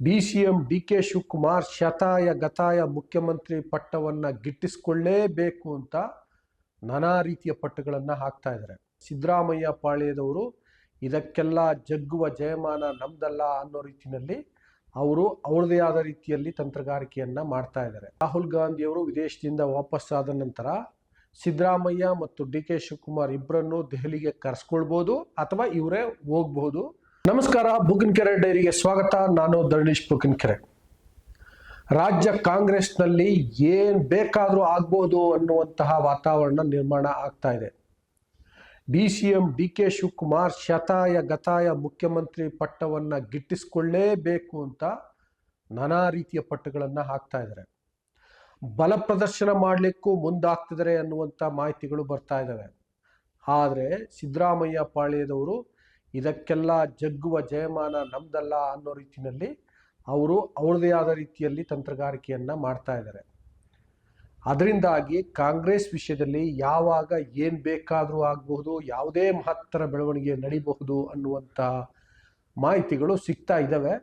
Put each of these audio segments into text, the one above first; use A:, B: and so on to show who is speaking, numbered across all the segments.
A: D C M D K Shivakumar ಶತಾಯ ಗತಾಯ ಮುಖ್ಯಮಂತ್ರಿ ಪಟ್ಟವನ್ನು ಗಿಟ್ಟಿಸ್ಕೊಳ್ಳೇಬೇಕು ಅಂತ ನಾನಾ ರೀತಿಯ ಪಟ್ಟುಗಳನ್ನು ಹಾಕ್ತಾ ಇದ್ದಾರೆ. ಸಿದ್ದರಾಮಯ್ಯ ಪಾಳ್ಯದವರು ಇದಕ್ಕೆಲ್ಲ ಜಗ್ಗುವ ಜಯಮಾನ ನಮ್ದಲ್ಲ ಅನ್ನೋ ರೀತಿಯಲ್ಲಿ ಅವರು ಅವ್ರದೇ ಆದ ರೀತಿಯಲ್ಲಿ ತಂತ್ರಗಾರಿಕೆಯನ್ನು ಮಾಡ್ತಾ ಇದ್ದಾರೆ. ರಾಹುಲ್ ಗಾಂಧಿಯವರು ವಿದೇಶದಿಂದ ವಾಪಸ್ಸಾದ ನಂತರ ಸಿದ್ದರಾಮಯ್ಯ ಮತ್ತು ಡಿ ಕೆ ಶಿವಕುಮಾರ್ ಇಬ್ಬರನ್ನು ದೆಹಲಿಗೆ ಕರೆಸ್ಕೊಳ್ಬೋದು ಅಥವಾ ಇವರೇ ಹೋಗ್ಬಹುದು ನಮಸ್ಕಾರ, ಬುಗ್ಗಿನಕೆರೆ ಡೈರಿಗೆ ಸ್ವಾಗತ. ನಾನು ಧರಣೀಶ್ ಬುಗ್ಗಿನಕೆರೆ. ರಾಜ್ಯ ಕಾಂಗ್ರೆಸ್ನಲ್ಲಿ ಏನು ಬೇಕಾದರೂ ಆಗ್ಬೋದು ಅನ್ನುವಂತಹ ವಾತಾವರಣ ನಿರ್ಮಾಣ ಆಗ್ತಾ ಇದೆ. D C M D K Shivakumar ಶತಾಯ ಗತಾಯ ಮುಖ್ಯಮಂತ್ರಿ ಪಟ್ಟವನ್ನು ಗಿಟ್ಟಿಸ್ಕೊಳ್ಳೇಬೇಕು ಅಂತ ನಾನಾ ರೀತಿಯ ಪಟ್ಟುಗಳನ್ನು ಹಾಕ್ತಾ ಇದ್ದಾರೆ. ಬಲ ಪ್ರದರ್ಶನ ಮಾಡಲಿಕ್ಕೂ ಮುಂದಾಗ್ತಿದ್ದಾರೆ ಅನ್ನುವಂಥ ಮಾಹಿತಿಗಳು ಬರ್ತಾ ಇದ್ದಾವೆ. ಆದರೆ ಸಿದ್ದರಾಮಯ್ಯ ಪಾಳ್ಯದವರು ಇದಕ್ಕೆಲ್ಲ ಜಗ್ಗುವ ಜಯಮಾನ ನಮ್ದಲ್ಲ ಅನ್ನೋ ರೀತಿಯಲ್ಲಿ ಅವರು ಅವ್ರದೇ ಆದ ರೀತಿಯಲ್ಲಿ ತಂತ್ರಗಾರಿಕೆಯನ್ನು ಮಾಡ್ತಾ ಇದ್ದಾರೆ. ಅದರಿಂದಾಗಿ ಕಾಂಗ್ರೆಸ್ ವಿಷಯದಲ್ಲಿ ಯಾವಾಗ ಏನು ಬೇಕಾದರೂ ಆಗಬಹುದು, ಯಾವುದೇ ಮಹತ್ತರ ಬೆಳವಣಿಗೆ ನಡೀಬಹುದು ಅನ್ನುವಂಥ ಮಾಹಿತಿಗಳು ಸಿಗ್ತಾ ಇದ್ದಾವೆ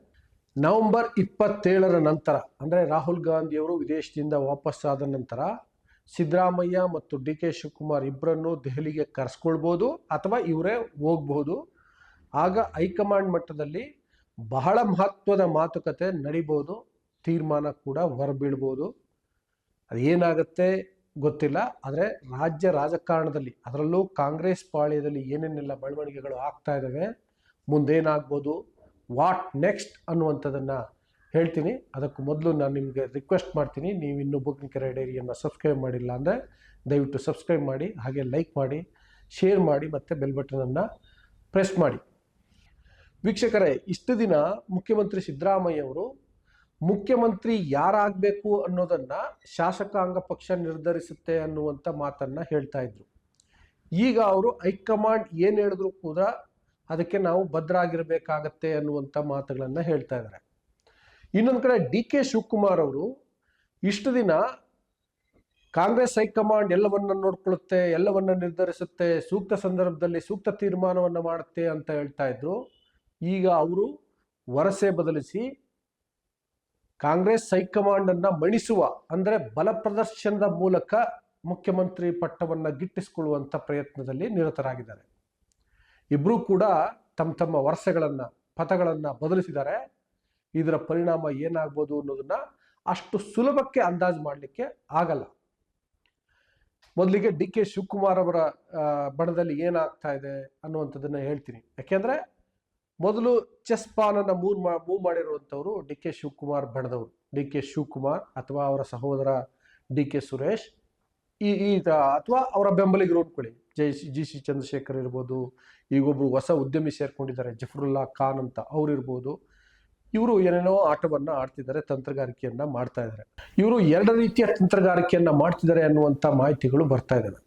A: ನವೆಂಬರ್ ಇಪ್ಪತ್ತೇಳರ ನಂತರ, ಅಂದರೆ ರಾಹುಲ್ ಗಾಂಧಿಯವರು ವಿದೇಶದಿಂದ ವಾಪಸ್ಸಾದ ನಂತರ ಸಿದ್ದರಾಮಯ್ಯ ಮತ್ತು ಡಿ ಕೆ ಶಿವಕುಮಾರ್ ಇಬ್ಬರನ್ನು ದೆಹಲಿಗೆ ಕರೆಸ್ಕೊಳ್ಬೋದು ಅಥವಾ ಇವರೇ ಹೋಗ್ಬೋದು. ಆಗ ಹೈಕಮಾಂಡ್ ಮಟ್ಟದಲ್ಲಿ ಬಹಳ ಮಹತ್ವದ ಮಾತುಕತೆ ನಡಿಬೋದು, ತೀರ್ಮಾನ ಕೂಡ ಹೊರಬೀಳ್ಬೋದು. ಅದೇನಾಗತ್ತೆ ಗೊತ್ತಿಲ್ಲ, ಆದರೆ ರಾಜ್ಯ ರಾಜಕಾರಣದಲ್ಲಿ, ಅದರಲ್ಲೂ ಕಾಂಗ್ರೆಸ್ ಪಾಳ್ಯದಲ್ಲಿ ಏನೇನೆಲ್ಲ ಬೆಳವಣಿಗೆಗಳು ಆಗ್ತಾ ಇದ್ದಾವೆ ಮುಂದೇನಾಗ್ಬೋದು, ವಾಟ್ ನೆಕ್ಸ್ಟ್ ಅನ್ನುವಂಥದ್ದನ್ನು ಹೇಳ್ತೀನಿ. ಅದಕ್ಕೂ ಮೊದಲು ನಾನು ನಿಮಗೆ ರಿಕ್ವೆಸ್ಟ್ ಮಾಡ್ತೀನಿ, ನೀವು ಇನ್ನೂ ಬುಕ್ ಕೆರೆ ಡೈರಿಯನ್ನು ಸಬ್ಸ್ಕ್ರೈಬ್ ಮಾಡಿಲ್ಲ ಅಂದರೆ ದಯವಿಟ್ಟು ಸಬ್ಸ್ಕ್ರೈಬ್ ಮಾಡಿ, ಹಾಗೆ ಲೈಕ್ ಮಾಡಿ, ಶೇರ್ ಮಾಡಿ ಮತ್ತು ಬೆಲ್ ಬಟನನ್ನು ಪ್ರೆಸ್ ಮಾಡಿ. ವೀಕ್ಷಕರೇ, ಇಷ್ಟು ದಿನ ಮುಖ್ಯಮಂತ್ರಿ ಸಿದ್ದರಾಮಯ್ಯ ಅವರು ಮುಖ್ಯಮಂತ್ರಿ ಯಾರಾಗಬೇಕು ಅನ್ನೋದನ್ನ ಶಾಸಕಾಂಗ ಪಕ್ಷ ನಿರ್ಧರಿಸುತ್ತೆ ಅನ್ನುವಂಥ ಮಾತನ್ನ ಹೇಳ್ತಾ ಇದ್ರು. ಈಗ ಅವರು ಹೈಕಮಾಂಡ್ ಏನು ಹೇಳಿದ್ರು ಕೂಡ ಅದಕ್ಕೆ ನಾವು ಭದ್ರಾಗಿರಬೇಕಾಗತ್ತೆ ಅನ್ನುವಂಥ ಮಾತುಗಳನ್ನ ಹೇಳ್ತಾ ಇದ್ದಾರೆ ಇನ್ನೊಂದು ಕಡೆ ಡಿ ಕೆ ಶಿವಕುಮಾರ್ ಅವರು ಇಷ್ಟು ದಿನ ಕಾಂಗ್ರೆಸ್ ಹೈಕಮಾಂಡ್ ಎಲ್ಲವನ್ನ ನೋಡ್ಕೊಳ್ಳುತ್ತೆ ಎಲ್ಲವನ್ನ ನಿರ್ಧರಿಸುತ್ತೆ, ಸೂಕ್ತ ಸಂದರ್ಭದಲ್ಲಿ ಸೂಕ್ತ ತೀರ್ಮಾನವನ್ನು ಮಾಡುತ್ತೆ ಅಂತ ಹೇಳ್ತಾ ಇದ್ರು. ಈಗ ಅವರು ವರಸೆ ಬದಲಿಸಿ ಕಾಂಗ್ರೆಸ್ ಹೈಕಮಾಂಡ್ ಅನ್ನ ಮಣಿಸುವ, ಅಂದ್ರೆ ಬಲ ಪ್ರದರ್ಶನದ ಮೂಲಕ ಮುಖ್ಯಮಂತ್ರಿ ಪಟ್ಟವನ್ನ ಗಿಟ್ಟಿಸಿಕೊಳ್ಳುವಂತ ಪ್ರಯತ್ನದಲ್ಲಿ ನಿರತರಾಗಿದ್ದಾರೆ. ಇಬ್ಬರೂ ಕೂಡ ತಮ್ಮ ತಮ್ಮ ವರ್ಷಗಳನ್ನ ಪಥಗಳನ್ನು ಬದಲಿಸಿದ್ದಾರೆ. ಇದರ ಪರಿಣಾಮ ಏನಾಗ್ಬೋದು ಅನ್ನೋದನ್ನ ಅಷ್ಟು ಸುಲಭಕ್ಕೆ ಅಂದಾಜು ಮಾಡಲಿಕ್ಕೆ ಆಗಲ್ಲ. ಮೊದಲಿಗೆ ಡಿ ಕೆ ಶಿವಕುಮಾರ್ ಅವರ ಬಣದಲ್ಲಿ ಏನಾಗ್ತಾ ಇದೆ ಅನ್ನುವಂಥದ್ದನ್ನು ಹೇಳ್ತೀನಿ. ಯಾಕೆಂದ್ರೆ ಮೊದಲು ಚೆಸ್ ಪಾಲನ್ನ ಮೂವ್ ಮಾ, ಮೂವ್ ಮಾಡಿರುವಂಥವ್ರು ಡಿ ಕೆ ಶಿವಕುಮಾರ್ ಬಣದವರು. ಡಿ ಕೆ ಶಿವಕುಮಾರ್ ಅಥವಾ ಅವರ ಸಹೋದರ ಡಿ ಕೆ ಸುರೇಶ್. ಈ ಈ ಅಥವಾ ಅವರ ಬೆಂಬಲಿಗರು ಅಂದ್ಕೊಳ್ಳಿ. ಜೈ ಜಿ ಸಿ ಚಂದ್ರಶೇಖರ್ ಇರ್ಬೋದು ಈಗೊಬ್ರು ಹೊಸ ಉದ್ಯಮಿ ಸೇರ್ಕೊಂಡಿದ್ದಾರೆ, ಜಫರುಲ್ಲಾ ಖಾನ್ ಅಂತ ಅವ್ರು ಇರ್ಬೋದು. ಇವರು ಏನೇನೋ ಆಟವನ್ನ ಆಡ್ತಿದ್ದಾರೆ, ತಂತ್ರಗಾರಿಕೆಯನ್ನ ಮಾಡ್ತಾ ಇದ್ದಾರೆ. ಇವರು ಎರಡು ರೀತಿಯ ತಂತ್ರಗಾರಿಕೆಯನ್ನ ಮಾಡ್ತಿದ್ದಾರೆ ಅನ್ನುವಂಥ ಮಾಹಿತಿಗಳು ಬರ್ತಾ ಇದ್ದಾವೆ.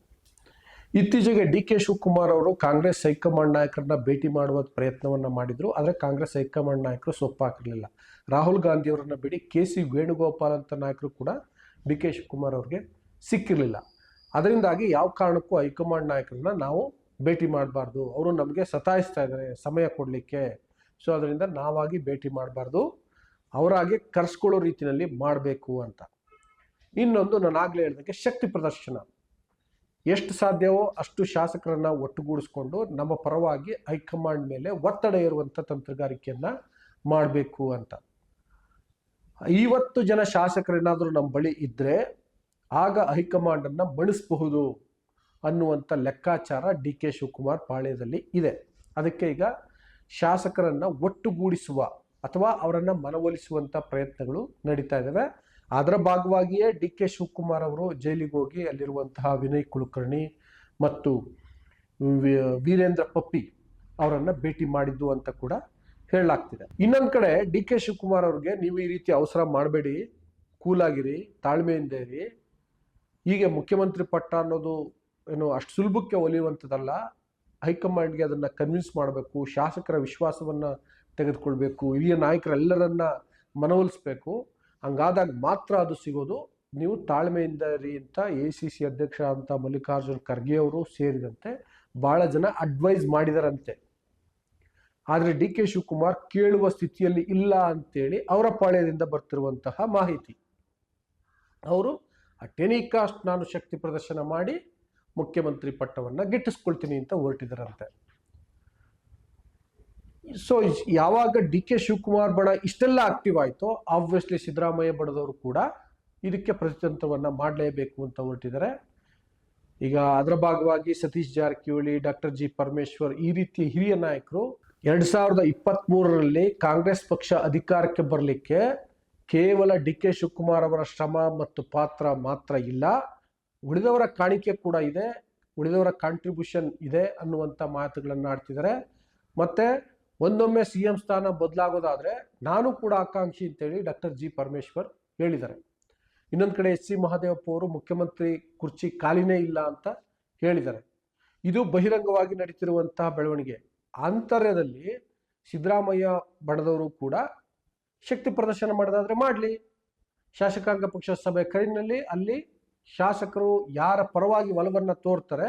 A: ಇತ್ತೀಚೆಗೆ ಡಿ ಕೆ ಶಿವಕುಮಾರ್ ಅವರು ಕಾಂಗ್ರೆಸ್ ಹೈಕಮಾಂಡ್ ನಾಯಕರನ್ನ ಭೇಟಿ ಮಾಡುವ ಪ್ರಯತ್ನವನ್ನ ಮಾಡಿದ್ರು, ಆದರೆ ಕಾಂಗ್ರೆಸ್ ಹೈಕಮಾಂಡ್ ನಾಯಕರು ಸೊಪ್ಪಾಕಿರಲಿಲ್ಲ ರಾಹುಲ್ ಗಾಂಧಿ ಅವರನ್ನ ಬಿಡಿ, ಕೆ ಸಿ ವೇಣುಗೋಪಾಲ್ ಅಂತ ನಾಯಕರು ಕೂಡ ಡಿ ಕೆ ಶಿವಕುಮಾರ್ ಅವ್ರಿಗೆ ಸಿಕ್ಕಿರಲಿಲ್ಲ. ಅದರಿಂದಾಗಿ ಯಾವ ಕಾರಣಕ್ಕೂ ಹೈಕಮಾಂಡ್ ನಾಯಕರನ್ನ ನಾವು ಭೇಟಿ ಮಾಡಬಾರ್ದು. ಅವರು ನಮಗೆ ಸತಾಯಿಸ್ತಾ ಇದ್ದಾರೆ, ಸಮಯ ಕೊಡಲಿಕ್ಕೆ. ಸೊ, ಅದರಿಂದ ನಾವಾಗಿ ಭೇಟಿ ಮಾಡಬಾರ್ದು. ಅವರಾಗಿ ಕರೆಸ್ಕೊಳ್ಳೋ ರೀತಿಯಲ್ಲಿ ಮಾಡಬೇಕು ಅಂತ. ಇನ್ನೊಂದು ನಾನು ಆಗಲೇ ಹೇಳಿದಂಗೆ ಶಕ್ತಿ ಪ್ರದರ್ಶನ. ಎಷ್ಟು ಸಾಧ್ಯವೋ ಅಷ್ಟು ಶಾಸಕರನ್ನ ಒಟ್ಟುಗೂಡಿಸ್ಕೊಂಡು ನಮ್ಮ ಪರವಾಗಿ ಹೈಕಮಾಂಡ್ ಮೇಲೆ ಒತ್ತಡ ಇರುವಂಥ ತಂತ್ರಗಾರಿಕೆಯನ್ನ ಮಾಡಬೇಕು ಅಂತ. ಐವತ್ತು ಜನ ಶಾಸಕರೇನಾದರೂ ನಮ್ಮ ಬಳಿ ಇದ್ದರೆ ಆಗ ಹೈಕಮಾಂಡನ್ನು ಬಳಸಬಹುದು ಅನ್ನುವಂಥ ಲೆಕ್ಕಾಚಾರ ಡಿ ಕೆ ಶಿವಕುಮಾರ್ ಪಾಳ್ಯದಲ್ಲಿ ಇದೆ. ಅದಕ್ಕೆ ಈಗ ಶಾಸಕರನ್ನ ಒಟ್ಟುಗೂಡಿಸುವ ಅಥವಾ ಅವರನ್ನು ಮನವೊಲಿಸುವಂಥ ಪ್ರಯತ್ನಗಳು ನಡೀತಾ ಇದ್ದಾವೆ ಅದರ ಭಾಗವಾಗಿಯೇ ಡಿ ಕೆ ಶಿವಕುಮಾರ್ ಅವರು ಜೈಲಿಗೆ ಹೋಗಿ ಅಲ್ಲಿರುವಂತಹ ವಿನಯ್ ಕುಲಕರ್ಣಿ ಮತ್ತು ವೀರೇಂದ್ರ ಪಪ್ಪಿ ಅವರನ್ನು ಭೇಟಿ ಮಾಡಿದ್ದು ಅಂತ ಕೂಡ ಹೇಳಲಾಗ್ತಿದೆ. ಇನ್ನೊಂದು ಕಡೆ ಡಿ ಕೆ ಶಿವಕುಮಾರ್ ಅವ್ರಿಗೆ ನೀವು ಈ ರೀತಿ ಅವಸರ ಮಾಡಬೇಡಿ, ಕೂಲಾಗಿರಿ, ತಾಳ್ಮೆಯಿಂದ ಇರಿ. ಹೀಗೆ ಮುಖ್ಯಮಂತ್ರಿ ಪಟ್ಟ ಅನ್ನೋದು ಏನು ಅಷ್ಟು ಸುಲಭಕ್ಕೆ ಒಲಿಯುವಂಥದ್ದಲ್ಲ. ಹೈಕಮಾಂಡ್ಗೆ ಅದನ್ನು ಕನ್ವಿನ್ಸ್ ಮಾಡಬೇಕು, ಶಾಸಕರ ವಿಶ್ವಾಸವನ್ನು ತೆಗೆದುಕೊಳ್ಬೇಕು, ಹಿರಿಯ ನಾಯಕರೆಲ್ಲರನ್ನ ಮನವೊಲಿಸ್ಬೇಕು. ಹಂಗಾದಾಗ ಮಾತ್ರ ಅದು ಸಿಗೋದು. ನೀವು ತಾಳ್ಮೆಯಿಂದ ರೀ ಅಂತ ಎ ಸಿ ಸಿ ಅಧ್ಯಕ್ಷ ಅಂತ ಮಲ್ಲಿಕಾರ್ಜುನ್ ಖರ್ಗೆ ಅವರು ಸೇರಿದಂತೆ ಭಾಳ ಜನ ಅಡ್ವೈಸ್ ಮಾಡಿದಾರಂತೆ. ಆದರೆ ಡಿ ಕೆ ಶಿವಕುಮಾರ್ ಕೇಳುವ ಸ್ಥಿತಿಯಲ್ಲಿ ಇಲ್ಲ ಅಂತೇಳಿ ಅವರ ಪಾಳ್ಯದಿಂದ ಬರ್ತಿರುವಂತಹ ಮಾಹಿತಿ. ಅವರು ಆ ಕಾಸ್ಟ್ ನಾನು ಶಕ್ತಿ ಪ್ರದರ್ಶನ ಮಾಡಿ ಮುಖ್ಯಮಂತ್ರಿ ಪಟ್ಟವನ್ನು ಗಿಟ್ಟಿಸ್ಕೊಳ್ತೀನಿ ಅಂತ ಹೊರಟಿದ್ದಾರಂತೆ ಸೊ ಯಾವಾಗ ಡಿ ಕೆ ಶಿವಕುಮಾರ್ ಬಣ ಇಷ್ಟೆಲ್ಲ ಆಕ್ಟಿವ್ ಆಯಿತೋ ಆಬ್ವಿಯಸ್ಲಿ ಸಿದ್ದರಾಮಯ್ಯ ಬಣದವರು ಕೂಡ ಇದಕ್ಕೆ ಪ್ರತಿತಂತ್ರವನ್ನು ಮಾಡಲೇಬೇಕು ಅಂತ ಹೊರಟಿದ್ದಾರೆ. ಈಗ ಅದರ ಭಾಗವಾಗಿ ಸತೀಶ್ ಜಾರಕಿಹೊಳಿ, ಡಾಕ್ಟರ್ ಜಿ ಪರಮೇಶ್ವರ್ ಈ ರೀತಿಯ ಹಿರಿಯ ನಾಯಕರು ಎರಡು ಸಾವಿರದ ಇಪ್ಪತ್ತ್ ಮೂರರಲ್ಲಿ ಕಾಂಗ್ರೆಸ್ ಪಕ್ಷ ಅಧಿಕಾರಕ್ಕೆ ಬರಲಿಕ್ಕೆ ಕೇವಲ ಡಿ ಕೆ ಶಿವಕುಮಾರ್ ಅವರ ಶ್ರಮ ಮತ್ತು ಪಾತ್ರ ಮಾತ್ರ ಇಲ್ಲ. ಉಳಿದವರ ಕಾಣಿಕೆ ಕೂಡ ಇದೆ, ಉಳಿದವರ ಕಾಂಟ್ರಿಬ್ಯೂಷನ್ ಇದೆ ಅನ್ನುವಂಥ ಮಾತುಗಳನ್ನು ಆಡ್ತಿದ್ದಾರೆ ಮತ್ತೆ ಒಂದೊಮ್ಮೆ ಸಿ ಎಂ ಸ್ಥಾನ ಬದಲಾಗೋದಾದ್ರೆ ನಾನು ಕೂಡ ಆಕಾಂಕ್ಷಿ ಅಂತೇಳಿ ಡಾಕ್ಟರ್ ಜಿ ಪರಮೇಶ್ವರ್ ಹೇಳಿದ್ದಾರೆ. ಇನ್ನೊಂದು ಕಡೆ ಎಸ್ ಸಿ ಮಹಾದೇವಪ್ಪ ಅವರು ಮುಖ್ಯಮಂತ್ರಿ ಕುರ್ಚಿ ಖಾಲಿನೇ ಇಲ್ಲ ಅಂತ ಹೇಳಿದ್ದಾರೆ. ಇದು ಬಹಿರಂಗವಾಗಿ ನಡೀತಿರುವಂತಹ ಬೆಳವಣಿಗೆ. ಆಂತರ್ಯದಲ್ಲಿ ಸಿದ್ದರಾಮಯ್ಯ ಬಣದವರು ಕೂಡ ಶಕ್ತಿ ಪ್ರದರ್ಶನ ಮಾಡೋದಾದ್ರೆ ಮಾಡಲಿ. ಶಾಸಕಾಂಗ ಪಕ್ಷ ಸಭೆ ಕರಿನಲ್ಲಿ ಅಲ್ಲಿ ಶಾಸಕರು ಯಾರ ಪರವಾಗಿ ಒಲವನ್ನು ತೋರ್ತಾರೆ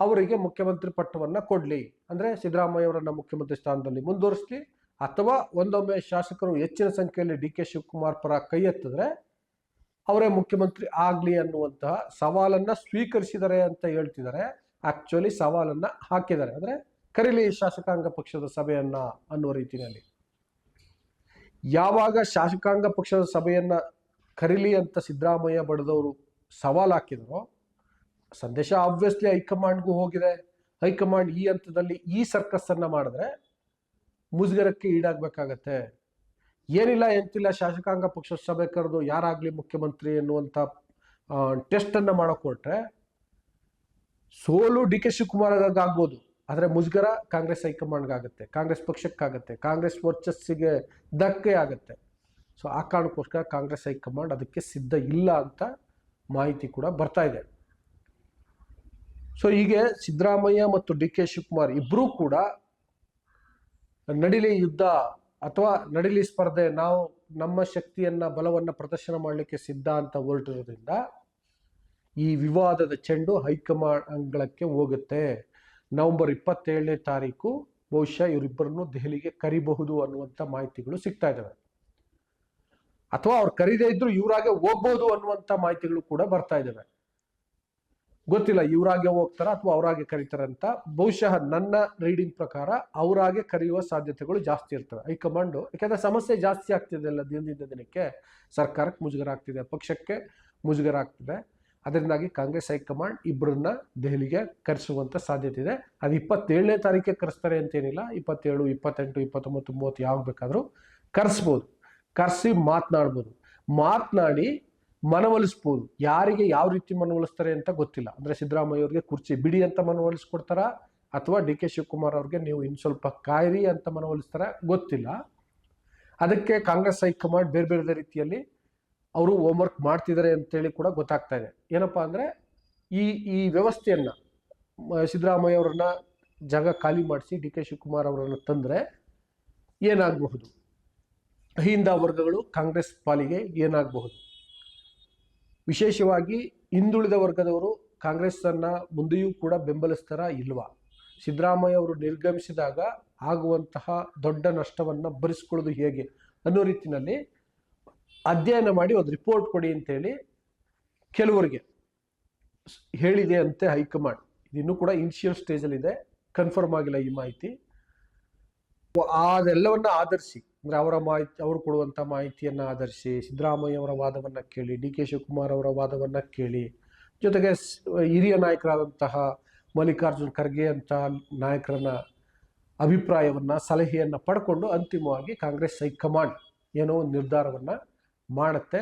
A: ಅವರಿಗೆ ಮುಖ್ಯಮಂತ್ರಿ ಪಟ್ಟವನ್ನು ಕೊಡಲಿ. ಅಂದರೆ ಸಿದ್ದರಾಮಯ್ಯ ಅವರನ್ನ ಮುಖ್ಯಮಂತ್ರಿ ಸ್ಥಾನದಲ್ಲಿ ಮುಂದುವರಿಸಲಿ. ಅಥವಾ ಒಂದೊಮ್ಮೆ ಶಾಸಕರು ಹೆಚ್ಚಿನ ಸಂಖ್ಯೆಯಲ್ಲಿ ಡಿ ಕೆ ಶಿವಕುಮಾರ್ ಪರ ಕೈ ಎತ್ತಿದ್ರೆ ಅವರೇ ಮುಖ್ಯಮಂತ್ರಿ ಆಗಲಿ ಅನ್ನುವಂತಹ ಸವಾಲನ್ನು ಸ್ವೀಕರಿಸಿದ್ದಾರೆ ಅಂತ ಹೇಳ್ತಿದ್ದಾರೆ. ಆಕ್ಚುಲಿ ಸವಾಲನ್ನು ಹಾಕಿದ್ದಾರೆ. ಅಂದ್ರೆ ಕರೀಲಿ ಶಾಸಕಾಂಗ ಪಕ್ಷದ ಸಭೆಯನ್ನ ಅನ್ನುವ ರೀತಿಯಲ್ಲಿ. ಯಾವಾಗ ಶಾಸಕಾಂಗ ಪಕ್ಷದ ಸಭೆಯನ್ನ ಕರೀಲಿ ಅಂತ ಸಿದ್ದರಾಮಯ್ಯ ಬಡದವರು ಸವಾಲು ಹಾಕಿದ್ರು ಸಂದೇಶ ಆಬ್ವಿಯಸ್ಲಿ ಹೈಕಮಾಂಡ್ಗೂ ಹೋಗಿದೆ. ಹೈಕಮಾಂಡ್ ಈ ಹಂತದಲ್ಲಿ ಈ ಸರ್ಕಸ್ ಅನ್ನ ಮಾಡಿದ್ರೆ ಮುಜುಗರಕ್ಕೆ ಈಡಾಗಬೇಕಾಗತ್ತೆ. ಏನಿಲ್ಲ, ಎಂತಿಲ್ಲ, ಶಾಸಕಾಂಗ ಪಕ್ಷ ಸಭೆ ಕರೆದು ಯಾರಾಗ್ಲಿ ಮುಖ್ಯಮಂತ್ರಿ ಎನ್ನುವಂಥ ಟೆಸ್ಟ್ ಅನ್ನ ಸೋಲು ಡಿ ಕೆ ಶಿವಕುಮಾರ್ಗಾಗ್ಬೋದು ಆದರೆ ಮುಜುಗರ ಕಾಂಗ್ರೆಸ್ ಹೈಕಮಾಂಡ್ಗೆ ಆಗುತ್ತೆ ಕಾಂಗ್ರೆಸ್ ಪಕ್ಷಕ್ಕಾಗತ್ತೆ. ಕಾಂಗ್ರೆಸ್ ವರ್ಚಸ್ಸಿಗೆ ಧಕ್ಕೆ ಆಗುತ್ತೆ. ಸೊ ಆ ಕಾರಣಕ್ಕೋಸ್ಕರ ಕಾಂಗ್ರೆಸ್ ಹೈಕಮಾಂಡ್ ಅದಕ್ಕೆ ಸಿದ್ಧ ಇಲ್ಲ ಅಂತ ಮಾಹಿತಿ ಕೂಡ ಬರ್ತಾ ಇದೆ. ಸೊ ಹೀಗೆ ಸಿದ್ದರಾಮಯ್ಯ ಮತ್ತು ಡಿ ಕೆ ಶಿವಕುಮಾರ್ ಇಬ್ಬರೂ ಕೂಡ ನಡಿಲಿ ಯುದ್ಧ ಅಥವಾ ನಡಿಲಿ ಸ್ಪರ್ಧೆ ನಾವು ನಮ್ಮ ಶಕ್ತಿಯನ್ನ, ಬಲವನ್ನ ಪ್ರದರ್ಶನ ಮಾಡಲಿಕ್ಕೆ ಸಿದ್ಧ ಅಂತ ಹೊರಟಿರೋದ್ರಿಂದ ಈ ವಿವಾದದ ಚೆಂಡು ಹೈಕಮಾಂಡ್ ಅಂಗಳಕ್ಕೆ ಹೋಗುತ್ತೆ. ನವೆಂಬರ್ ಇಪ್ಪತ್ತೇಳನೇ ತಾರೀಕು ಬಹುಶಃ ಇವರಿಬ್ಬರನ್ನು ದೆಹಲಿಗೆ ಕರಿಬಹುದು ಅನ್ನುವಂಥ ಮಾಹಿತಿಗಳು ಸಿಗ್ತಾ ಇದ್ದಾವೆ. ಅಥವಾ ಅವ್ರು ಕರೀದೇ ಇದ್ರು ಇವರಾಗೆ ಹೋಗ್ಬೋದು ಅನ್ನುವಂಥ ಮಾಹಿತಿಗಳು ಕೂಡ ಬರ್ತಾ ಇದ್ದಾವೆ. ಗೊತ್ತಿಲ್ಲ ಇವರಾಗೆ ಹೋಗ್ತಾರ ಅಥವಾ ಅವರಾಗೆ ಕರೀತಾರ ಅಂತ. ಬಹುಶಃ ನನ್ನ ರೀಡಿಂಗ್ ಪ್ರಕಾರ ಅವರಾಗೆ ಕರೆಯುವ ಸಾಧ್ಯತೆಗಳು ಜಾಸ್ತಿ ಇರ್ತವೆ. ಹೈಕಮಾಂಡು ಯಾಕಂದ್ರೆ ಸಮಸ್ಯೆ ಜಾಸ್ತಿ ಆಗ್ತಿದೆ ಅಲ್ಲ ದಿನದಿಂದ ದಿನಕ್ಕೆ. ಸರ್ಕಾರಕ್ಕೆ ಮುಜುಗರ ಆಗ್ತಿದೆ, ಪಕ್ಷಕ್ಕೆ ಮುಜುಗರ ಆಗ್ತಿದೆ. ಅದರಿಂದಾಗಿ ಕಾಂಗ್ರೆಸ್ ಹೈಕಮಾಂಡ್ ಇಬ್ಬರನ್ನ ದೆಹಲಿಗೆ ಕರೆಸುವಂತ ಸಾಧ್ಯತೆ ಇದೆ. ಅದು ಇಪ್ಪತ್ತೇಳನೇ ತಾರೀಕಿಗೆ ಕರೆಸ್ತಾರೆ ಅಂತೇನಿಲ್ಲ. ಇಪ್ಪತ್ತೇಳು, ಇಪ್ಪತ್ತೆಂಟು, ಇಪ್ಪತ್ತೊಂಬತ್ತು, ಮೂವತ್ತು ಯಾವಾಗ ಬೇಕಾದರೂ ಕರೆಸ್ಬೋದು. ಕರೆಸಿ ಮಾತನಾಡ್ಬೋದು. ಮಾತನಾಡಿ ಮನವೊಲಿಸ್ಬೋದು. ಯಾರಿಗೆ ಯಾವ ರೀತಿ ಮನವೊಲಿಸ್ತಾರೆ ಅಂತ ಗೊತ್ತಿಲ್ಲ. ಅಂದ್ರೆ ಸಿದ್ದರಾಮಯ್ಯ ಅವ್ರಿಗೆ ಕುರ್ಚಿ ಬಿಡಿ ಅಂತ ಮನವೊಲಿಸ್ಕೊಡ್ತಾರ? ಅಥವಾ ಡಿ ಕೆ ಶಿವಕುಮಾರ್ ಅವ್ರಿಗೆ ನೀವು ಇನ್ನು ಸ್ವಲ್ಪ ಕಾಯಿರಿ ಅಂತ ಮನವೊಲಿಸ್ತಾರ? ಗೊತ್ತಿಲ್ಲ. ಅದಕ್ಕೆ ಕಾಂಗ್ರೆಸ್ ಹೈಕಮಾಂಡ್ ಬೇರೆ ಬೇರೆ ರೀತಿಯಲ್ಲಿ ಅವರು ಹೋಮ್ವರ್ಕ್ ಮಾಡ್ತಿದ್ದಾರೆ ಅಂತೇಳಿ ಕೂಡ ಗೊತ್ತಾಗ್ತಾ ಇದೆ. ಏನಪ್ಪಾ ಅಂದ್ರೆ ಈ ಈ ವ್ಯವಸ್ಥೆಯನ್ನ ಸಿದ್ದರಾಮಯ್ಯ ಅವರನ್ನ ಜಾಗ ಖಾಲಿ ಮಾಡಿಸಿ ಡಿ ಕೆ ಶಿವಕುಮಾರ್ ಅವರನ್ನು ತಂದ್ರೆ ಏನಾಗಬಹುದು? ಅಹಿಂದ ವರ್ಗಗಳು ಕಾಂಗ್ರೆಸ್ ಪಾಲಿಗೆ ಏನಾಗಬಹುದು? ವಿಶೇಷವಾಗಿ ಹಿಂದುಳಿದ ವರ್ಗದವರು ಕಾಂಗ್ರೆಸ್ ಅನ್ನ ಮುಂದೆಯೂ ಕೂಡ ಬೆಂಬಲಿಸ್ತಾರ ಇಲ್ವಾ? ಸಿದ್ದರಾಮಯ್ಯ ಅವರು ನಿರ್ಗಮಿಸಿದಾಗ ಆಗುವಂತಹ ದೊಡ್ಡ ನಷ್ಟವನ್ನು ಭರಿಸ್ಕೊಳ್ಳೋದು ಹೇಗೆ ಅನ್ನೋ ರೀತಿಯಲ್ಲಿ ಅಧ್ಯಯನ ಮಾಡಿ ಒಂದು ರಿಪೋರ್ಟ್ ಕೊಡಿ ಅಂತೇಳಿ ಕೆಲವರಿಗೆ ಹೇಳಿದೆ ಅಂತೆ ಹೈಕಮಾಂಡ್. ಇದಿನ್ನೂ ಕೂಡ ಇನಿಷಿಯಲ್ ಸ್ಟೇಜಲ್ಲಿದೆ ಕನ್ಫರ್ಮ್ ಆಗಿಲ್ಲ ಈ ಮಾಹಿತಿ. ಅದೆಲ್ಲವನ್ನ ಆಧರಿಸಿ, ಅಂದ್ರೆ ಅವರ ಮಾಹಿತಿ, ಅವರು ಕೊಡುವಂತ ಮಾಹಿತಿಯನ್ನ ಆಧರಿಸಿ, ಸಿದ್ದರಾಮಯ್ಯ ಅವರ ವಾದವನ್ನ ಕೇಳಿ, ಡಿ ಕೆ ಶಿವಕುಮಾರ್ ಅವರ ವಾದವನ್ನ ಕೇಳಿ, ಜೊತೆಗೆ ಹಿರಿಯ ನಾಯಕರಾದಂತಹ ಮಲ್ಲಿಕಾರ್ಜುನ್ ಖರ್ಗೆ ಅಂತ ನಾಯಕರನ್ನ ಅಭಿಪ್ರಾಯವನ್ನ, ಸಲಹೆಯನ್ನ ಪಡ್ಕೊಂಡು ಅಂತಿಮವಾಗಿ ಕಾಂಗ್ರೆಸ್ ಹೈಕಮಾಂಡ್ ಏನೋ ಒಂದು ನಿರ್ಧಾರವನ್ನ ಮಾಡುತ್ತೆ.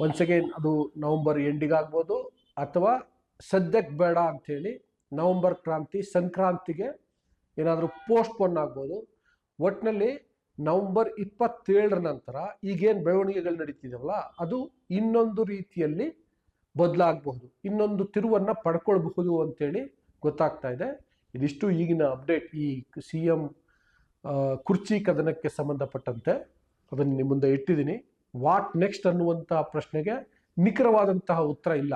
A: ಒನ್ಸ್ ಅಗೇನ್ ಅದು ನವೆಂಬರ್ ಎಂಡಿಗಾಗ್ಬೋದು ಅಥವಾ ಸದ್ಯಕ್ಕೆ ಬೇಡ ಅಂಥೇಳಿ ನವೆಂಬರ್ ಕ್ರಾಂತಿ, ಸಂಕ್ರಾಂತಿಗೆ ಏನಾದರೂ ಪೋಸ್ಟ್ ಪೋನ್ ಆಗ್ಬೋದು. ಒಟ್ಟಿನಲ್ಲಿ ನವೆಂಬರ್ ಇಪ್ಪತ್ತೇಳರ ನಂತರ ಈಗೇನು ಬೆಳವಣಿಗೆಗಳು ನಡೀತಿದ್ದಾವಲ್ಲ ಅದು ಇನ್ನೊಂದು ರೀತಿಯಲ್ಲಿ ಬದಲಾಗಬಹುದು. ಇನ್ನೊಂದು ತಿರುವನ್ನು ಪಡ್ಕೊಳ್ಬಹುದು ಅಂತೇಳಿ ಗೊತ್ತಾಗ್ತಾ ಇದೆ. ಇದಿಷ್ಟು ಈಗಿನ ಅಪ್ಡೇಟ್. ಈ ಸಿ ಎಂ ಕುರ್ಚಿ ಕದನಕ್ಕೆ ಸಂಬಂಧಪಟ್ಟಂತೆ ಅದನ್ನು ನಿಮ್ಮ ಮುಂದೆ ಇಟ್ಟಿದ್ದೀನಿ. ವಾಟ್ ನೆಕ್ಸ್ಟ್ ಅನ್ನುವಂತಹ ಪ್ರಶ್ನೆಗೆ ನಿಖರವಾದಂತಹ ಉತ್ತರ ಇಲ್ಲ.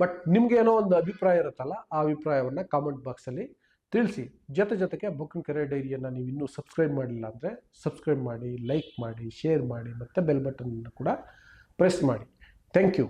A: ಬಟ್ ನಿಮ್ಗೆ ಏನೋ ಒಂದು ಅಭಿಪ್ರಾಯ ಇರುತ್ತಲ್ಲ, ಆ ಅಭಿಪ್ರಾಯವನ್ನು ಕಾಮೆಂಟ್ ಬಾಕ್ಸಲ್ಲಿ ತಿಳಿಸಿ. ಜೊತೆ ಜೊತೆಗೆ ಬುಕ್ಕಿಂಗ್ ಕೆರೆ ಡೈರಿಯನ್ನು ನೀವು ಇನ್ನೂ ಸಬ್ಸ್ಕ್ರೈಬ್ ಮಾಡಿಲ್ಲ ಅಂದರೆ ಸಬ್ಸ್ಕ್ರೈಬ್ ಮಾಡಿ, ಲೈಕ್ ಮಾಡಿ, ಶೇರ್ ಮಾಡಿ ಮತ್ತು ಬೆಲ್ ಬಟನನ್ನು ಕೂಡ ಪ್ರೆಸ್ ಮಾಡಿ. Thank you.